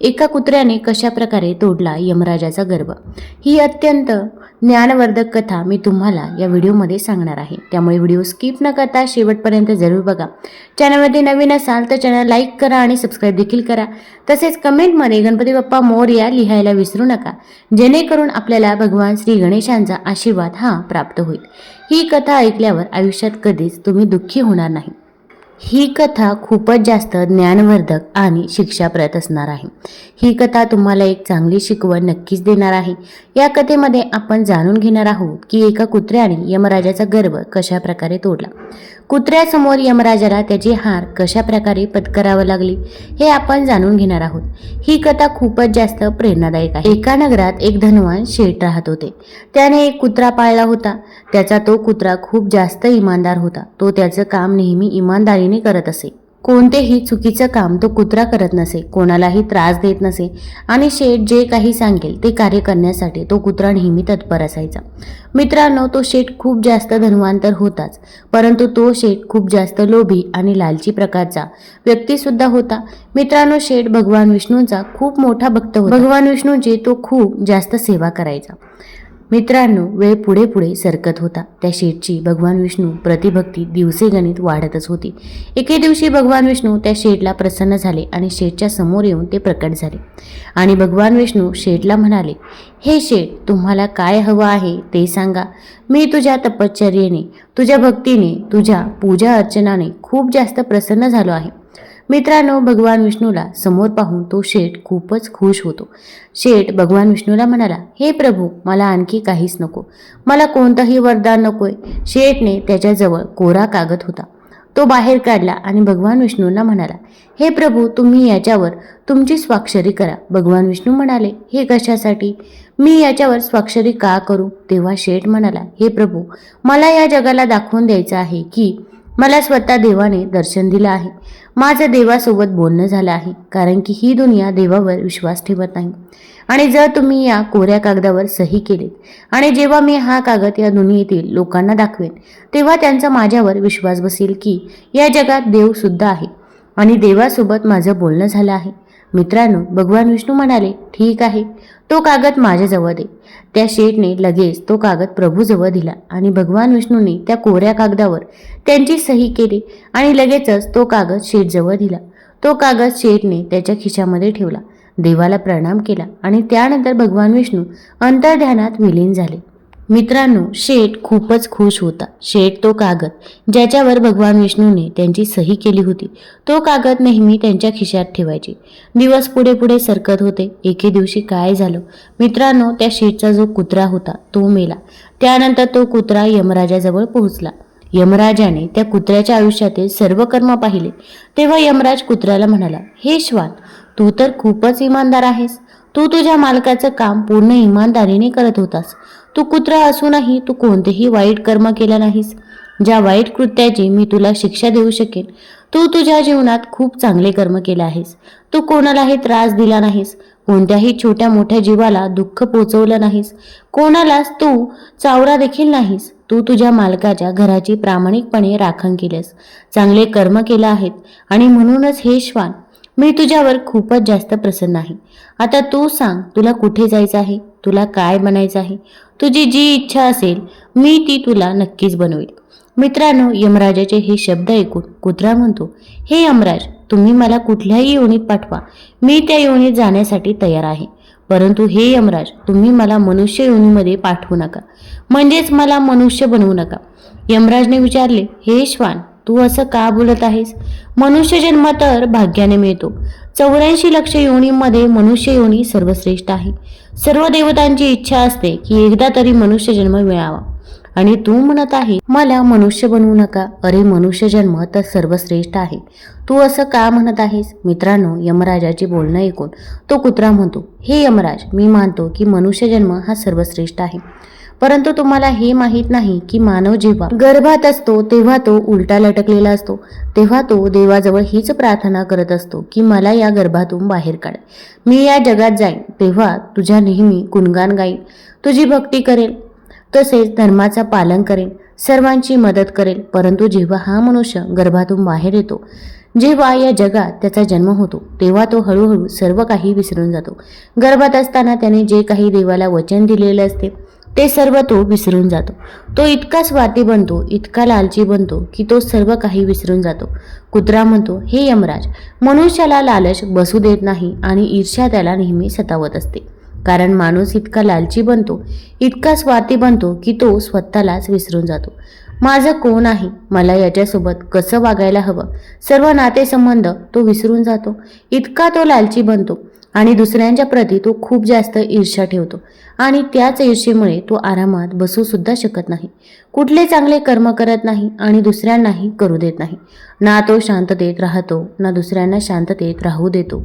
एका कुत्र्याने कशा प्रकारे तोडला यमराजाचा गर्भ ही अत्यंत ज्ञानवर्धक कथा मी तुम्हाला या व्हिडिओमध्ये सांगणार आहे. त्यामुळे व्हिडिओ स्किप न करता शेवटपर्यंत जरूर बघा. चॅनलमध्ये नवीन असाल तर चॅनल लाईक करा आणि सबस्क्राईब देखील करा. तसेच कमेंटमध्ये गणपती बाप्पा मोर्या लिहायला विसरू नका. जेणेकरून आपल्याला भगवान श्री गणेशांचा आशीर्वाद हा प्राप्त होईल. ही कथा ऐकल्यावर आयुष्यात कधीच तुम्ही दुःखी होणार नाही. ही कथा खूपच जास्त ज्ञानवर्धक आणि शिक्षाप्रत असणार आहे. ही कथा तुम्हाला एक चांगली शिकवण नक्कीच देणार आहे. या कथेमध्ये आपण जाणून घेणार आहोत की एका कुत्र्याने यमराजाचा गर्भ कशा प्रकारे तोडला. कुत्र्यासमोर यमराजाला त्याची हार कशा प्रकारे पत्करावं लागली हे आपण जाणून घेणार आहोत. ही कथा खूपच जास्त प्रेरणादायक आहे. एका नगरात एक धनवान शेठ राहत होते. त्याने एक कुत्रा पाळला होता. त्याचा तो कुत्रा खूप जास्त इमानदार होता. तो त्याचं काम नेहमी इमानदारी इमानदारीने करत असे. कोणतेही चुकीचं काम तो कुत्रा करत नसे कोणालाही त्रास देत नसे आणि शेठ जे काही सांगेल ते कार्य करण्यासाठी तो कुत्रा नेहमी तत्पर असायचा. मित्रांनो तो शेठ खूप जास्त धनवान तर होताच परंतु तो शेठ खूप जास्त लोभी आणि लालची प्रकारचा व्यक्तीसुद्धा होता. मित्रांनो शेठ भगवान विष्णूंचा खूप मोठा भक्त होता. भगवान विष्णूंची तो खूप जास्त सेवा करायचा. मित्रांनो वेळ पुढे पुढे सरकत होता. त्या शेठची भगवान विष्णू प्रतिभक्ती दिवसेगणित वाढतच होती. एके दिवशी भगवान विष्णू त्या शेठला प्रसन्न झाले आणि शेठच्या समोर येऊन ते प्रकट झाले. आणि भगवान विष्णू शेठला म्हणाले हे शेठ तुम्हाला काय हवं आहे ते सांगा. मी तुझ्या तपश्चर्येने तुझ्या भक्तीने तुझ्या पूजा अर्चनाने खूप जास्त प्रसन्न झालो आहे. मित्रांनो भगवान विष्णूला समोर पाहून तो शेठ खूपच खुश होतो. शेठ भगवान विष्णूला म्हणाला हे प्रभू मला आणखी काहीच नको. मला कोणतंही वरदान नकोय. शेठने त्याच्याजवळ कोरा कागद होता. तो बाहेर काढला आणि भगवान विष्णूंना म्हणाला हे प्रभू तुम्ही याच्यावर तुमची स्वाक्षरी करा. भगवान विष्णू म्हणाले हे कशासाठी? मी याच्यावर स्वाक्षरी का करू? तेव्हा शेठ म्हणाला हे प्रभू मला या जगाला दाखवून द्यायचं आहे की मला स्वतः देवाने दर्शन दिलं आहे. माझं देवासोबत बोलणं झालं आहे कारण की ही दुनिया देवावर विश्वास ठेवत नाही. आणि जर तुम्ही या कोऱ्या कागदावर सही केलीत आणि जेव्हा मी हा कागद या दुनियेतील लोकांना दाखवेन तेव्हा त्यांचा माझ्यावर विश्वास बसेल की या जगात देवसुद्धा आहे. आणि देवासोबत माझं बोलणं झालं आहे. मित्रांनो भगवान विष्णू म्हणाले ठीक आहे तो कागद माझ्याजवळ दे. त्या शेठने लगेच तो कागद प्रभूजवळ दिला आणि भगवान विष्णूने त्या कोऱ्या कागदावर त्यांची सही केली आणि लगेचच तो कागद शेठजवळ दिला. तो कागद शेठने त्याच्या खिशामध्ये ठेवला देवाला प्रणाम केला आणि त्यानंतर भगवान विष्णू अंतर्ध्यानात विलीन झाले. मित्रांनो शेठ खूपच खुश होता. शेठ तो कागद ज्याच्यावर भगवान विष्णूने त्यांची सही केली होती तो कागद नेहमी त्यांच्या खिशात ठेवायचे. दिवस पुढे पुढे सरकत होते. एके दिवशी काय झालं? मित्रांनो त्या शेठचा जो कुत्रा होता तो मेला. त्यानंतर तो कुत्रा यमराजाजवळ पोहोचला. यमराजाने त्या कुत्र्याच्या आयुष्यातील सर्व कर्म पाहिले. तेव्हा यमराज कुत्र्याला म्हणाला हे श्वान तू तर खूपच इमानदार आहेस. तू तुझ्या मालकाचं काम पूर्ण इमानदारीने करत होतास. तू कुत्रा असूनही तू कोणतेही वाईट कर्म केला नाहीस. ज्या वाईट कृत्याची मी तुला शिक्षा देऊ शकेन तू तुझ्या जीवनात खूप चांगले कर्म केले आहेस. तू कोणालाही त्रास दिला नाहीस कोणत्याही छोट्या मोठ्या जीवाला दुःख पोचवलं नाहीस. कोणालाच तू चावरा देखील नाहीस. तू तुझ्या मालकाच्या घराची प्रामाणिकपणे राखण केलेस. चांगले कर्म केलं आहेत आणि म्हणूनच हे श्वान मी तुझ्यावर खूपच जास्त प्रसन्न आहे. आता तू सांग तुला कुठे जायचं आहे? तुला काय बनायचं आहे? तुझी जी इच्छा असेल मी ती तुला नक्कीच बनवेल मित्रांनो यमराजाचे हे शब्द ऐकून कुत्रा म्हणतो हे यमराज तुम्ही मला कुठल्याही योनीत पाठवा. मी त्या योनीत जाण्यासाठी तयार आहे. परंतु हे यमराज तुम्ही मला मनुष्य योनीमध्ये पाठवू नका. म्हणजेच मला मनुष्य बनवू नका. यमराजने विचारले हे श्वान तू असं का बोलत आहेस? मनुष्य जन्म तर भाग्याने मिळतो. चौऱ्याऐंशी लक्ष योनीमध्ये मनुष्य योनी सर्वश्रेष्ठ आहे. सर्व देवतांची इच्छा असते की एकदा तरी मनुष्य जन्म मिळावा. आणि तू म्हणत आहे मला मनुष्य बनवू नका. अरे मनुष्य जन्म तर सर्वश्रेष्ठ आहे. तू असं का म्हणत आहेस? मित्रांनो यमराजाचे बोलणं ऐकून तो कुत्रा म्हणतो हे यमराज मी मानतो की मनुष्य जन्म हा सर्वश्रेष्ठ आहे. परंतु तुम्हाला हे माहीत नाही की मानव जेव्हा गर्भात असतो तेव्हा तो उलटा लटकलेला असतो. तेव्हा तो देवाजवळ हीच प्रार्थना करत असतो की मला या गर्भातून बाहेर काढ. मी या जगात जाईन तेव्हा तुझ्या नेहमी गुणगान गाईन. तुझी भक्ती करेन तसेच धर्माचा पालन करेन सर्वांची मदत करेल परंतु जेव्हा हा मनुष्य गर्भातून बाहेर येतो जेव्हा या जगात त्याचा जन्म होतो तेव्हा तो हळूहळू सर्व काही विसरून जातो. गर्भात असताना त्याने जे काही देवाला वचन दिलेले असते ते सर्व तो विसरून जातो. तो इतका स्वार्थी बनतो इतका लालची बनतो की तो सर्व काही विसरून जातो. कुत्रा म्हणतो हे यमराज मनुष्याला लालच बसू देत नाही आणि ईर्ष्या त्याला नेहमी सतावत असते. कारण माणूस इतका लालची बनतो इतका स्वार्थी बनतो की तो स्वतःलाच विसरून जातो. माझं कोण आहे? मला याच्यासोबत कसं वागायला हवं? सर्व नातेसंबंध तो विसरून जातो. इतका तो लालची बनतो. आणि दुसऱ्यांच्या प्रती तो खूप जास्त ईर्ष्या ठेवतो. आणि त्याच ईर्षेमुळे तो आरामात बसूसुद्धा शकत नाही. कुठले चांगले कर्म करत नाही आणि दुसऱ्यांनाही करू देत नाही. ना तो शांततेत राहतो ना दुसऱ्यांना शांततेत राहू देतो.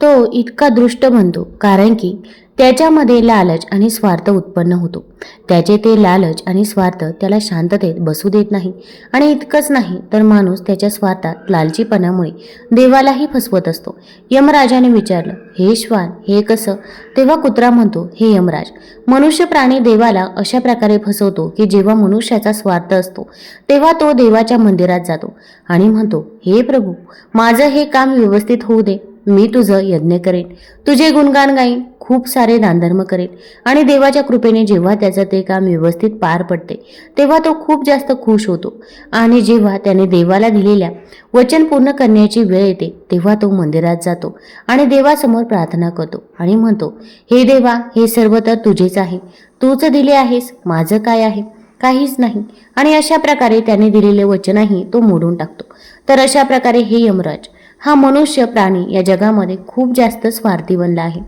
तो इतका दृष्ट बनतो कारण की त्याच्यामध्ये लालच आणि स्वार्थ उत्पन्न होतो. त्याचे ते लालच आणि स्वार्थ त्याला शांततेत बसू देत नाही. आणि इतकंच नाही तर माणूस त्याच्या स्वार्थात लालचीपणामुळे देवालाही फसवत असतो. यमराजाने विचारलं हे श्वान हे कसं? तेव्हा कुत्रा म्हणतो हे यमराज मनुष्य प्राणी देवाला अशा प्रकारे फसवतो की जेव्हा मनुष्याचा स्वार्थ असतो तेव्हा तो देवाच्या मंदिरात जातो आणि म्हणतो हे प्रभू माझं हे काम व्यवस्थित होऊ दे. मी तुझं यज्ञ करेन. तुझे गुणगान गाईन खूप सारे दानधर्म करेन. आणि देवाच्या कृपेने जेव्हा त्याचं ते काम व्यवस्थित पार पडते तेव्हा तो खूप जास्त खुश होतो. आणि जेव्हा त्याने देवाला दिलेल्या वचन पूर्ण करण्याची वेळ येते तेव्हा तो मंदिरात जातो आणि देवासमोर प्रार्थना करतो आणि म्हणतो हे देवा हे सर्व तर तुझेच आहे. तूच दिले आहेस माझं काय आहे? काहीच नाही. आणि अशा प्रकारे त्याने दिलेले वचनही तो मोडून टाकतो. तर अशा प्रकारे हे यमराज हा मनुष्य प्राणी या जगामध्ये खूप जास्त स्वार्थी बनला आहे.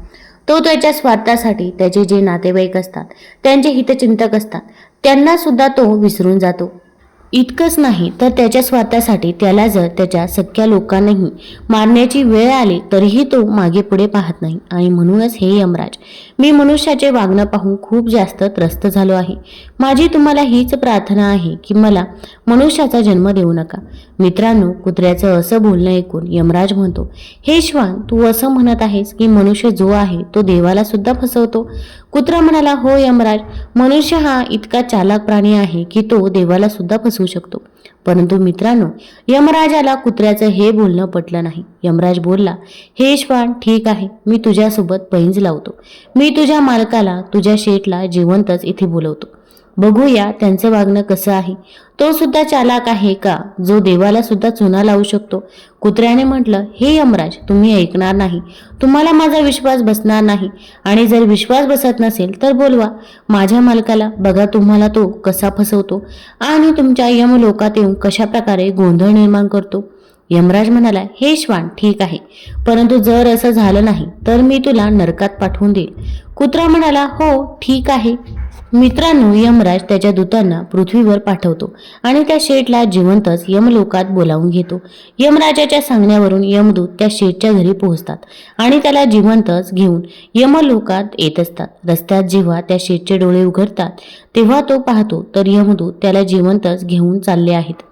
तो त्याच्या स्वार्थासाठी त्याचे जे नातेवाईक असतात त्यांचे हितचिंतक असतात त्यांना सुद्धा तो विसरून जातो. इतकंच नाही तर त्याच्या स्वार्थासाठी त्याला जर त्याच्या सख्या लोकांनाही मारण्याची वेळ आली तरीही तो मागे पुढे पाहत नाही. आणि म्हणूनच हे यमराज मी मनुष्याचे वागणं पाहून खूप जास्त त्रस्त झालो आहे. माझी तुम्हाला हीच प्रार्थना आहे की मला मनुष्याचा जन्म देऊ नका. मित्रांनो कुत्र्याचं असं बोलणं ऐकून यमराज म्हणतो हे श्वान तू असं म्हणत आहेस की मनुष्य जो आहे तो देवाला सुद्धा फसवतो? कुत्रा म्हणाला हो यमराज मनुष्य हा इतका चालाक प्राणी आहे की तो देवाला सुद्धा फसवू शकतो. परंतु मित्रांनो यमराजाला कुत्र्याचं हे बोलणं पटलं नाही. यमराज बोलला हे श्वान ठीक आहे मी तुझ्यासोबत पैंज लावतो. मी तुझ्या मालकाला तुझ्या शेटला जिवंतच इथे बोलवतो. बघूया त्यांचं वागणं कसं आहे. तो सुद्धा चालाक आहे का? जो देवाला सुद्धा चुना लावू शकतो. कुत्र्याने म्हटलं हे यमराज तुम्ही ऐकणार नाही. तुम्हाला माझा विश्वास बसणार नाही. आणि जर विश्वास बसत नसेल तर बोलवा. माझ्या मालकाला बघा तुम्हाला तो कसा फसवतो आणि तुमच्या यमलोकात येऊन कशा प्रकारे गोंधळ निर्माण करतो. यमराज म्हणाला हे श्वान ठीक आहे. परंतु जर असं झालं नाही तर मी तुला नरकात पाठवून देईल. कुत्रा म्हणाला हो ठीक आहे. मित्रांनो यमराज त्याच्या दूतांना पृथ्वीवर पाठवतो आणि त्या शेठला जिवंतच यमलोकात बोलावून घेतो. यमराजाच्या सांगण्यावरून यमदूत त्या शेठच्या घरी पोहोचतात आणि त्याला जिवंतच घेऊन यमलोकात येत असतात. रस्त्यात जेव्हा त्या शेठचे डोळे उघडतात तेव्हा तो पाहतो तर यमदूत त्याला जिवंतच घेऊन चालले आहेत.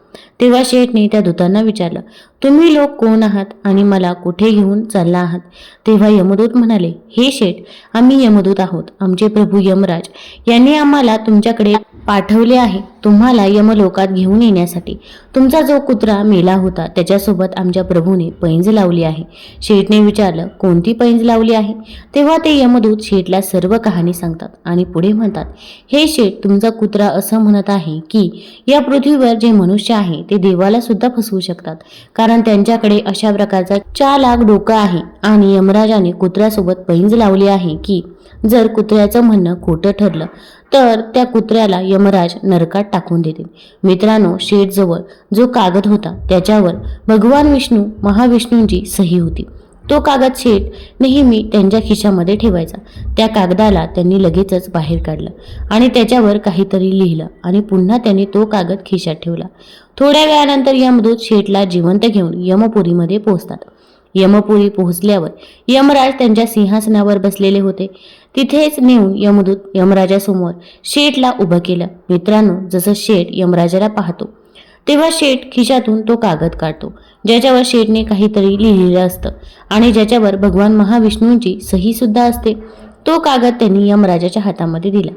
तेव्हा शेठने त्या दूतांना विचारलं तुम्ही लोक कोण आहात आणि मला कुठे घेऊन चालला आहात? तेव्हा यमदूत म्हणाले हे शेठ आम्ही यमदूत आहोत. आमचे प्रभू यमराज. यांनी आम्हाला तुमच्याकडे पाठवले आहे तुम्हाला यमलोकात घेऊन येण्यासाठी. तुमचा जो कुत्रा मेला होता त्याच्यासोबत आमच्या प्रभूने पैंज लावली आहे. शेठने विचारलं कोणती पैंज लावली आहे? तेव्हा ते यमदूत शेठला सर्व कहाणी सांगतात आणि पुढे म्हणतात हे शेठ तुमचा कुत्रा असं म्हणत आहे की या पृथ्वीवर जे मनुष्य आहे ते देवाला सुद्धा फसवू शकतात. कारण त्यांच्याकडे अशा प्रकारचा चालाक डोकं आहे आणि यमराजाने कुत्र्यासोबत पैंज लावली आहे की जर कुत्र्याचं म्हणणं खोटं ठरलं तर त्या कुत्र्याला यमराज नरकात टाकून देतील. मित्रांनो शेठजवळ जो कागद होता त्याच्यावर भगवान विष्णू महाविष्णूंची सही होती. तो कागद शेठ नेहमी त्यांच्या खिशामध्ये ठेवायचा. त्या कागदाला त्यांनी लगेचच बाहेर काढलं आणि त्याच्यावर काहीतरी लिहिलं आणि पुन्हा त्यांनी तो कागद खिशात ठेवला. थोड्या वेळानंतर यमदूत शेठला जिवंत घेऊन यमपुरीमध्ये पोहोचतात. यमपुरी पोहोचल्यावर यमराज त्यांच्या सिंहासनावर बसलेले होते. तिथेच नेऊन यमदूत यमराजासमोर शेठला उभं केलं. मित्रांनो जसं शेठ यमराजाला पाहतो तेव्हा शेठ खिशातून तो कागद काढतो ज्याच्यावर शेठने काहीतरी लिहिलेलं असतं आणि ज्याच्यावर भगवान महाविष्णूंची सही सुद्धा असते. तो कागद त्यांनी यमराजाच्या हातामध्ये दिला.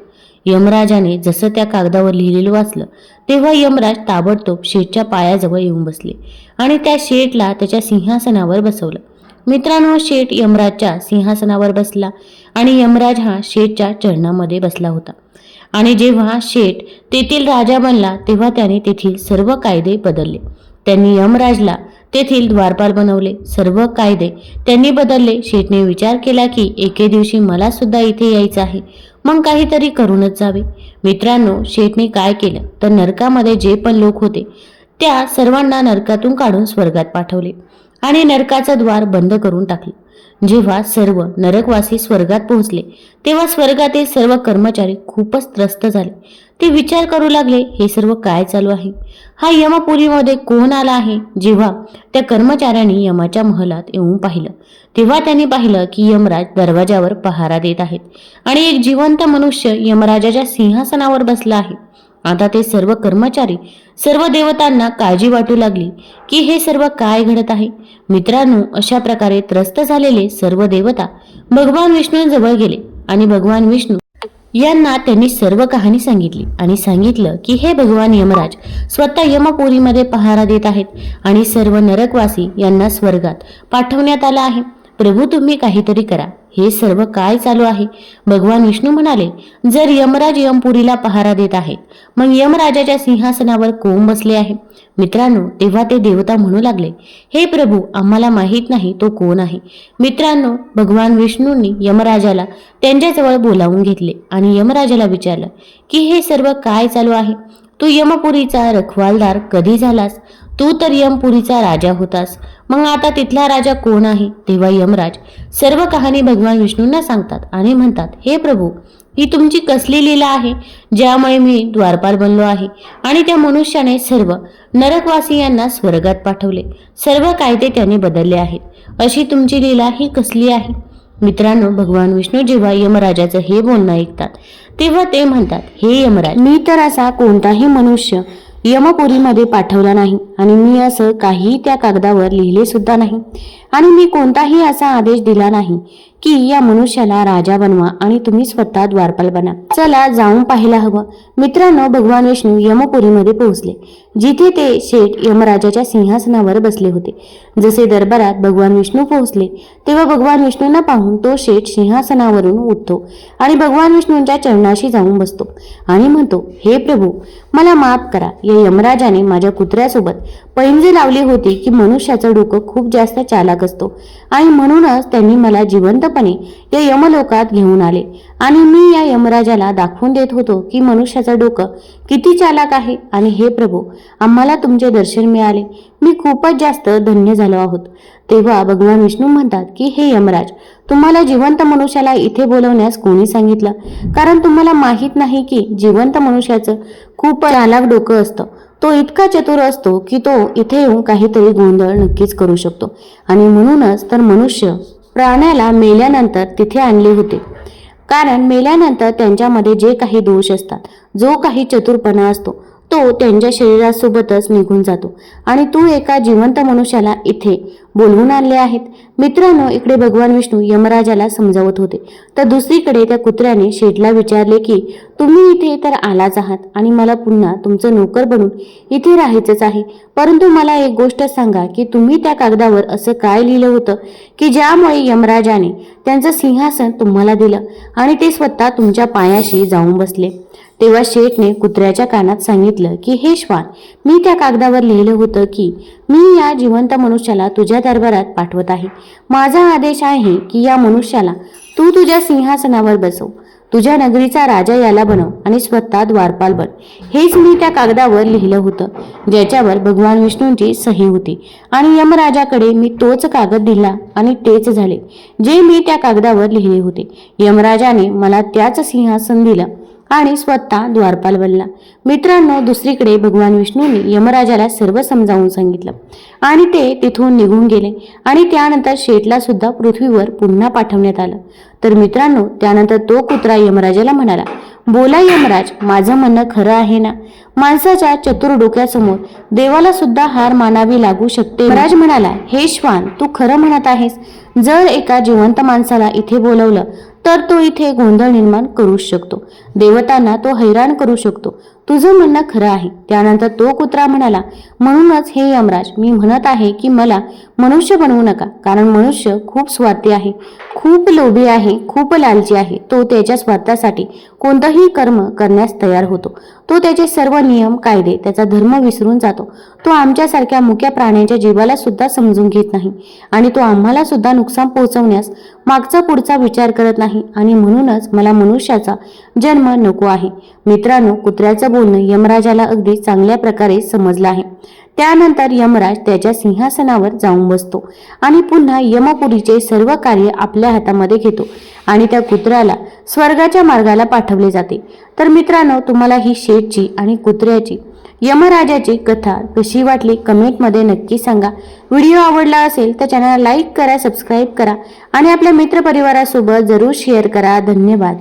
यमराजाने जसं त्या कागदावर लिहिलेलं वाचलं तेव्हा यमराज ताबडतोब शेठच्या पायाजवळ येऊन बसले आणि त्या शेठला त्याच्या सिंहासनावर बसवलं. मित्रांनो शेठ यमराजच्या सिंहासनावर बसला आणि यमराज हा शेठच्या चरणामध्ये बसला होता. आणि जेव्हा शेठ तेथील राजा बनला तेव्हा त्याने तेथील सर्व कायदे बदलले. त्यांनी यमराजला तेथील द्वारपाल बनवले. सर्व कायदे त्यांनी बदलले. शेठने विचार केला की एके दिवशी मला सुद्धा इथे यायचं आहे. मग काहीतरी करूनच जावे. मित्रांनो शेठने काय केलं? तर नरकामध्ये जे पण लोक होते त्या सर्वांना नरकातून काढून स्वर्गात पाठवले आणि नरकाचं द्वार बंद करून टाकले. जेव्हा सर्व नरकवासी स्वर्गात पोहोचले तेव्हा स्वर्गातील सर्व कर्मचारी खूपच त्रस्त झाले. ते विचार करू लागले हे सर्व काय चालू आहे? हा यमपुरीमध्ये कोण आला आहे? जेव्हा त्या कर्मचाऱ्यांनी यमाच्या महलात येऊन पाहिलं तेव्हा त्यांनी पाहिलं की यमराज दरवाजावर पहारा देत आहेत आणि एक जिवंत मनुष्य यमराजाच्या सिंहासनावर बसला आहे. आता ते सर्व कर्मचारी सर्व देवतांना काळजी वाटू लागली की हे सर्व काय घडत आहे? मित्रांनो अशा प्रकारे त्रस्त झालेले सर्व देवता भगवान विष्णूंजवळ गेले आणि भगवान विष्णू यांना त्यांनी सर्व कहाणी सांगितली आणि सांगितलं की हे भगवान यमराज स्वतः यमपुरीमध्ये पहारा देत आहेत आणि सर्व नरकवासी यांना स्वर्गात पाठवण्यात आलं आहे. प्रभू तुम्ही काहीतरी करा. हे सर्व काय चालू आहे? भगवान विष्णू म्हणाले जर यमराज यमपुरीला पहारा देत आहेत मग यमराजाच्या सिंहासनावर कोण बसले आहे? मित्रांनो तेव्हा ते देवता म्हणू लागले हे प्रभू आम्हाला माहीत नाही तो कोण आहे. मित्रांनो भगवान विष्णूंनी यमराजाला त्यांच्याजवळ बोलावून घेतले आणि यमराजाला विचारलं की हे सर्व काय चालू आहे? तू यमपुरीचा रखवालदार कधी झालास? तू तर यमपुरीचा राजा होतास. मग आता तिथला राजा कोण आहे? तेव्हा यमराज. सर्व कहाणी भगवान विष्णूंना सांगतात आणि म्हणतात हे प्रभू ही तुमची कसली लीला आहे ज्यामुळे मी द्वारपाल बनलो आहे आणि त्या मनुष्याने सर्व नरकवासियांना स्वर्गात पाठवले. सर्व कायदे त्याने बदलले आहेत. अशी तुमची लीला ही कसली आहे? मित्रांनो भगवान विष्णू जेव्हा यमराजाचं हे बोलणं ऐकतात तेव्हा ते म्हणतात हे यमराज मी तर असा कोणताही मनुष्य यमपुरीमध्ये पाठवला नाही आणि मी असं काही त्या कागदावर लिहिले सुद्धा नाही. आणि मी कोणताही असा आदेश दिला नाही. की या मनुष्याला राजा बनवा आणि तुम्ही स्वतः द्वारपाल बना. चला जाऊन पाहायला हवं. मित्रांनो भगवान विष्णू यमपुरीमध्ये पोहोचले. जिथे ते शेठ यमराजाच्या सिंहासनावर बसले होते. जसे दरबारात भगवान विष्णू पोहोचले तेव्हा भगवान विष्णूंना पाहून तो शेठ सिंहासनावरून उठतो आणि भगवान विष्णूंच्या चरणाशी जाऊन बसतो आणि म्हणतो हे प्रभू मला माफ करा. या यमराजाने माझ्या कुत्र्यासोबत पैंजे लावली होती की मनुष्याचं डोकं खूप जास्त चालाक असतो आणि म्हणूनच त्यांनी मला जिवंत पूर्णपणे या यमलोकात घेऊन आले. आणि मी या यमराजाला दाखवून देत होतो की मनुष्याचं डोकं किती चालाक आहे. आणि हे प्रभू आम्हाला तुमचे दर्शन मिळाले. मी खूपच जास्त धन्य झालो आहोत. तेव्हा भगवान विष्णू म्हणतात की हे यमराज तुम्हाला जिवंत मनुष्याला इथे बोलवण्यास कोणी सांगितलं? कारण तुम्हाला माहीत नाही की जिवंत मनुष्याचं खूप चालाक डोकं असतं. तो इतका चतुर असतो की तो इथे येऊन काहीतरी गोंधळ नक्कीच करू शकतो. आणि म्हणूनच तर मनुष्य प्राण्याला मेल्यानंतर तिथे आणले होते. कारण मेल्यानंतर त्यांच्यामध्ये जे काही दोष असतात जो काही चतुरपणा असतो तो त्यांच्या शरीरासोबतच निघून जातो. आणि तू एका जिवंत मनुष्याला इथे बोलवून आणले आहेत. मित्रांनो इकडे भगवान विष्णू यमराजाला समजावत होते. तर दुसरीकडे त्या कुत्र्याने शेठला विचारले की तुम्ही इथे तर आलाच आहात आणि मला पुन्हा तुमचं नोकर बनून इथे राहायचंच आहे. परंतु मला एक गोष्ट सांगा की तुम्ही त्या कागदावर असं काय लिहिलं होतं की ज्यामुळे यमराजाने त्यांचं सिंहासन तुम्हाला दिलं आणि ते स्वतः तुमच्या पायाशी जाऊन बसले? तेव्हा शेठने कुत्र्याच्या कानात सांगितलं की हे श्वान मी त्या कागदावर लिहिलं होतं की मी या जिवंत मनुष्याला तुझ्या दरबारात पाठवत आहे. माझा आदेश आहे की या मनुष्याला तू तुझ्या सिंहासनावर बसव. तुझ्या नगरीचा राजा याला बनव आणि स्वतः द्वारपाल बन. हेच मी त्या कागदावर लिहिलं होतं ज्याच्यावर भगवान विष्णूंची सही होती. आणि यमराजाकडे मी तोच कागद दिला आणि तेच झाले जे मी त्या कागदावर लिहिले होते. यमराजाने मला त्याच सिंहासन दिलं. आणि स्वतः द्वारपाल बनला. मित्रांनो दुसरीकडे भगवान विष्णूंनी यमराजाला सर्व समजावून सांगितलं. आणि ते तिथून निघून गेले. आणि त्यानंतर शेठला सुद्धा पृथ्वीवर पुन्हा पाठवण्यात आलं. तर मित्रांनो त्यानंतर तो कुत्रा यमराजाला म्हणाला बोला यमराज माझं म्हणणं खरं आहे ना? माणसाच्या चतुर डोक्यासमोर देवाला सुद्धा हार मानावी लागू शकते. यमराज म्हणाला हे श्वान तू खरं म्हणत आहेस. जर एका जिवंत माणसाला इथे बोलवलं तर तो इथे गोंधळ निर्माण करू शकतो. देवतांना तो हैराण करू शकतो. तुझं म्हणणं खरं आहे. त्यानंतर तो कुत्रा म्हणाला म्हणूनच हे यमराज मी म्हणत आहे की मला मनुष्य बनवू नका कारण मनुष्य खूप स्वार्थी आहे. खूप लोभी आहे खूप लालची आहे. तो त्याच्या स्वार्थासाठी कोणतंही कर्म करण्यास तयार होतो. तो त्याचे सर्व नियम कायदे त्याचा धर्म विसरून जातो. तो आमच्यासारख्या मुक्या प्राण्यांच्या जीवाला सुद्धा समजून घेत नाही. आणि तो आम्हाला सुद्धा नुकसान पोहोचवण्यास मागचा पुढचा विचार करत नाही. आणि म्हणूनच मला मनुष्याचा जन्म नको आहे. मित्रांनो कुत्र्याचं बोलणं यमराजाला अगदी चांगल्या प्रकारे समजलं आहे. त्यानंतर यमराज त्याच्या सिंहासनावर जाऊन बसतो आणि पुन्हा यमपुरीचे सर्व कार्य आपल्या हातामध्ये घेतो आणि त्या कुत्र्याला स्वर्गाच्या मार्गाला पाठवले जाते. तर मित्रांनो तुम्हाला ही शेठची आणि कुत्र्याची यमराजाची कथा कशी वाटली कमेंटमध्ये नक्की सांगा. व्हिडिओ आवडला असेल तर चॅनलला लाईक करा सबस्क्राईब करा आणि आपल्या मित्रपरिवारासोबत जरूर शेअर करा. धन्यवाद.